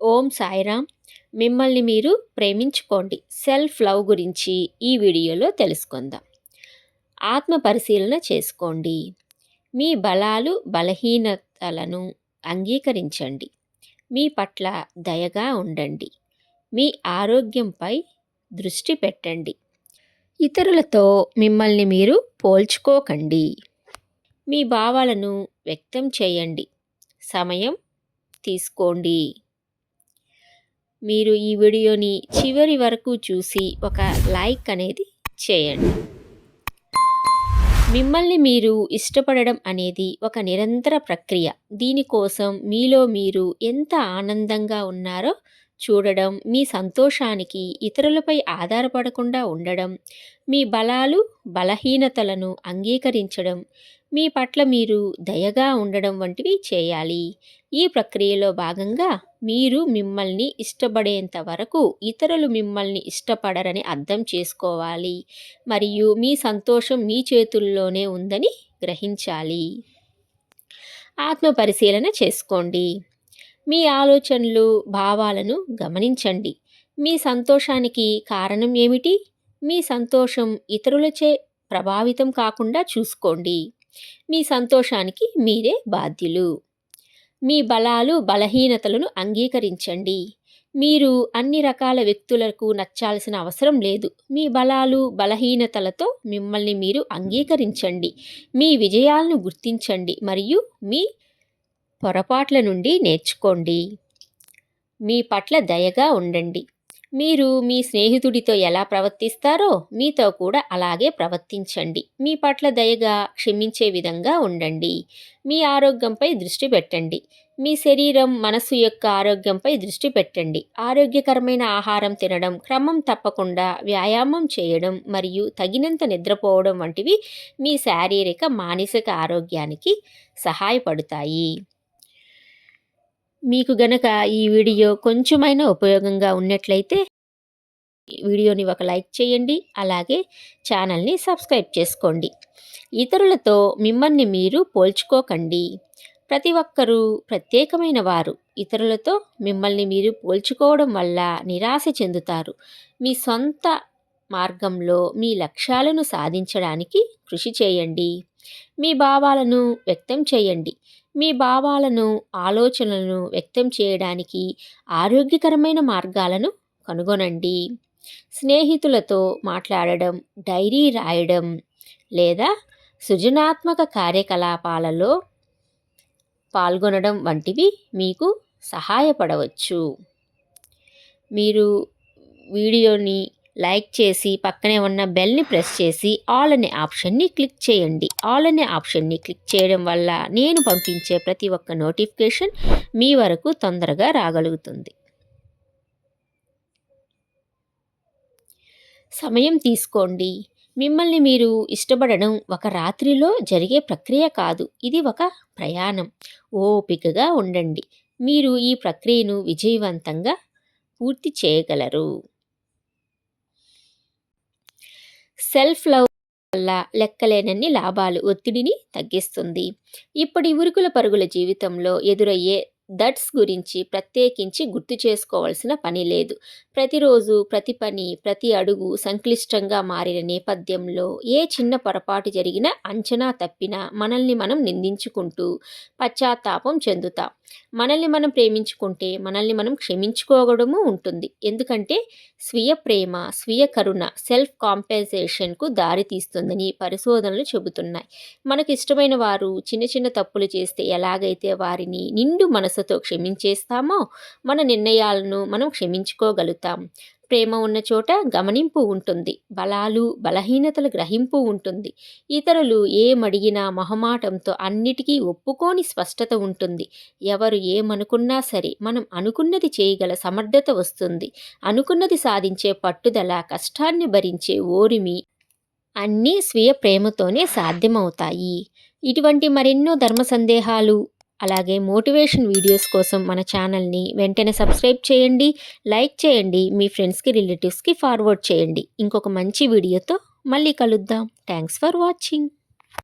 ఓం సాయిరామ్. మిమ్మల్ని మీరు ప్రేమించుకోండి. Self love గురించి ఈ వీడియోలో తెలుసుకుందాం. ఆత్మ పరిశీలన చేసుకోండి. మీ బలాలు బలహీనతలను అంగీకరించండి. మీ పట్ల దయగా ఉండండి. మీ ఆరోగ్యంపై దృష్టి పెట్టండి. ఇతరులతో మిమ్మల్ని మీరు పోల్చుకోకండి. మీ భావాలను వ్యక్తం చేయండి. సమయం తీసుకోండి. మీరు ఈ వీడియోని చివరి వరకు చూసి ఒక లైక్ అనేది చేయండి. మిమ్మల్ని మీరు ఇష్టపడడం అనేది ఒక నిరంతర ప్రక్రియ. దీనికోసం మీలో మీరు ఎంత ఆనందంగా ఉన్నారో చూడడం మీ సంతోషానికి ఇతరులపై ఆధారపడకుండా ఉండడం మీ బలాలు బలహీనతలను అంగీకరించడం మీ పట్ల మీరు దయగా ఉండడం వంటివి చేయాలి. ఈ ప్రక్రియలో భాగంగా మీరు మిమ్మల్ని ఇష్టపడేంత వరకు ఇతరులు మిమ్మల్ని ఇష్టపడరని అర్థం చేసుకోవాలి. మరియు మీ సంతోషం మీ చేతుల్లోనే ఉందని గ్రహించాలి. ఆత్మ పరిశీలన చేసుకోండి. మీ ఆలోచనలు భావాలను గమనించండి. మీ సంతోషానికి కారణం ఏమిటి? మీ సంతోషం ఇతరులచే ప్రభావితం కాకుండా చూసుకోండి. మీ సంతోషానికి మీరే బాధ్యులు. మీ బలాలు బలహీనతలను అంగీకరించండి. మీరు అన్ని రకాల వ్యక్తులకు నచ్చాల్సిన అవసరం లేదు. మీ బలాలు బలహీనతలతో మిమ్మల్ని మీరు అంగీకరించండి. మీ విజయాలను గుర్తించండి మరియు మీ పొరపాట్ల నుండి నేర్చుకోండి. మీ పట్ల దయగా ఉండండి. మీరు మీ స్నేహితుడితో ఎలా ప్రవర్తిస్తారో మీతో కూడా అలాగే ప్రవర్తించండి. మీ పట్ల దయగా క్షమించే విధంగా ఉండండి. మీ ఆరోగ్యంపై దృష్టి పెట్టండి. మీ శరీరం మనసు యొక్క ఆరోగ్యంపై దృష్టి పెట్టండి. ఆరోగ్యకరమైన ఆహారం తినడం క్రమం తప్పకుండా వ్యాయామం చేయడం మరియు తగినంత నిద్రపోవడం వంటివి మీ శారీరక మానసిక ఆరోగ్యానికి సహాయపడతాయి. మీకు గనక ఈ వీడియో కొంచెమైనా ఉపయోగంగా ఉన్నట్లయితే వీడియోని ఒక లైక్ చేయండి అలాగే ఛానల్ని సబ్స్క్రైబ్ చేసుకోండి. ఇతరులతో మిమ్మల్ని మీరు పోల్చుకోకండి. ప్రతి ఒక్కరూ ప్రత్యేకమైన వారు. ఇతరులతో మిమ్మల్ని మీరు పోల్చుకోవడం వల్ల నిరాశ చెందుతారు. మీ సొంత మార్గంలో మీ లక్ష్యాలను సాధించడానికి కృషి చేయండి. మీ భావాలను వ్యక్తం చేయండి. మీ భావాలను ఆలోచనలను వ్యక్తం చేయడానికి ఆరోగ్యకరమైన మార్గాలను కనుగొనండి. స్నేహితులతో మాట్లాడడం డైరీ రాయడం లేదా సృజనాత్మక కార్యకలాపాలలో పాల్గొనడం వంటివి మీకు సహాయపడవచ్చు. మీరు వీడియోని లైక్ చేసి పక్కనే ఉన్న బెల్ని ప్రెస్ చేసి ఆల్ అనే ఆప్షన్ని క్లిక్ చేయండి. ఆల్ అనే ఆప్షన్ని క్లిక్ చేయడం వల్ల నేను పంపించే ప్రతి ఒక్క నోటిఫికేషన్ మీ వరకు తొందరగా రాగలుగుతుంది. సమయం తీసుకోండి. మిమ్మల్ని మీరు ఇష్టపడడం ఒక రాత్రిలో జరిగే ప్రక్రియ కాదు. ఇది ఒక ప్రయాణం. ఓపికగా ఉండండి. మీరు ఈ ప్రక్రియను విజయవంతంగా పూర్తి చేయగలరు. సెల్ఫ్ లవ్ వల్ల లెక్కలేనన్ని లాభాలు ఒత్తిడిని తగ్గిస్తుంది. ఇప్పటి ఉరుకుల పరుగుల జీవితంలో ఎదురయ్యే దట్స్ గురించి ప్రత్యేకించి గుర్తు చేసుకోవాల్సిన పని లేదు. ప్రతిరోజు ప్రతి పని ప్రతి అడుగు సంక్లిష్టంగా మారిన నేపథ్యంలో ఏ చిన్న పొరపాటు జరిగినా అంచనా తప్పినా మనల్ని మనం నిందించుకుంటూ పశ్చాత్తాపం చెందుతాం. మనల్ని మనం ప్రేమించుకుంటే మనల్ని మనం క్షమించుకోవడము ఉంటుంది. ఎందుకంటే స్వీయ ప్రేమ స్వీయ కరుణ సెల్ఫ్ కాంపెన్సేషన్కు దారితీస్తుందని పరిశోధనలు చెబుతున్నాయి. మనకు ఇష్టమైన వారు చిన్న చిన్న తప్పులు చేస్తే ఎలాగైతే వారిని నిండు మనసుతో క్షమించేస్తామో మన నిర్ణయాలను మనం క్షమించుకోగలుగుతాం. ప్రేమ ఉన్న చోట గమనింపు ఉంటుంది. బలాలు బలహీనతల గ్రహింపు ఉంటుంది. ఇతరులు ఏమడిగినా మొహమాటంతో అన్నిటికీ ఒప్పుకోని స్పష్టత ఉంటుంది. ఎవరు ఏమనుకున్నా సరే మనం అనుకున్నది చేయగల సమర్థత వస్తుంది. అనుకున్నది సాధించే పట్టుదల కష్టాన్ని భరించే ఓరిమి అన్నీ స్వీయ ప్రేమతోనే సాధ్యమవుతాయి. ఇటువంటి మరెన్నో ధర్మ సందేహాలు అలాగే మోటివేషన్ వీడియోస్ కోసం మన ఛానల్ని వెంటనే సబ్స్క్రైబ్ చేయండి లైక్ చేయండి మీ ఫ్రెండ్స్కి రిలేటివ్స్కి ఫార్వర్డ్ చేయండి. ఇంకొక మంచి వీడియోతో మళ్ళీ కలుద్దాం. Thanks for watching.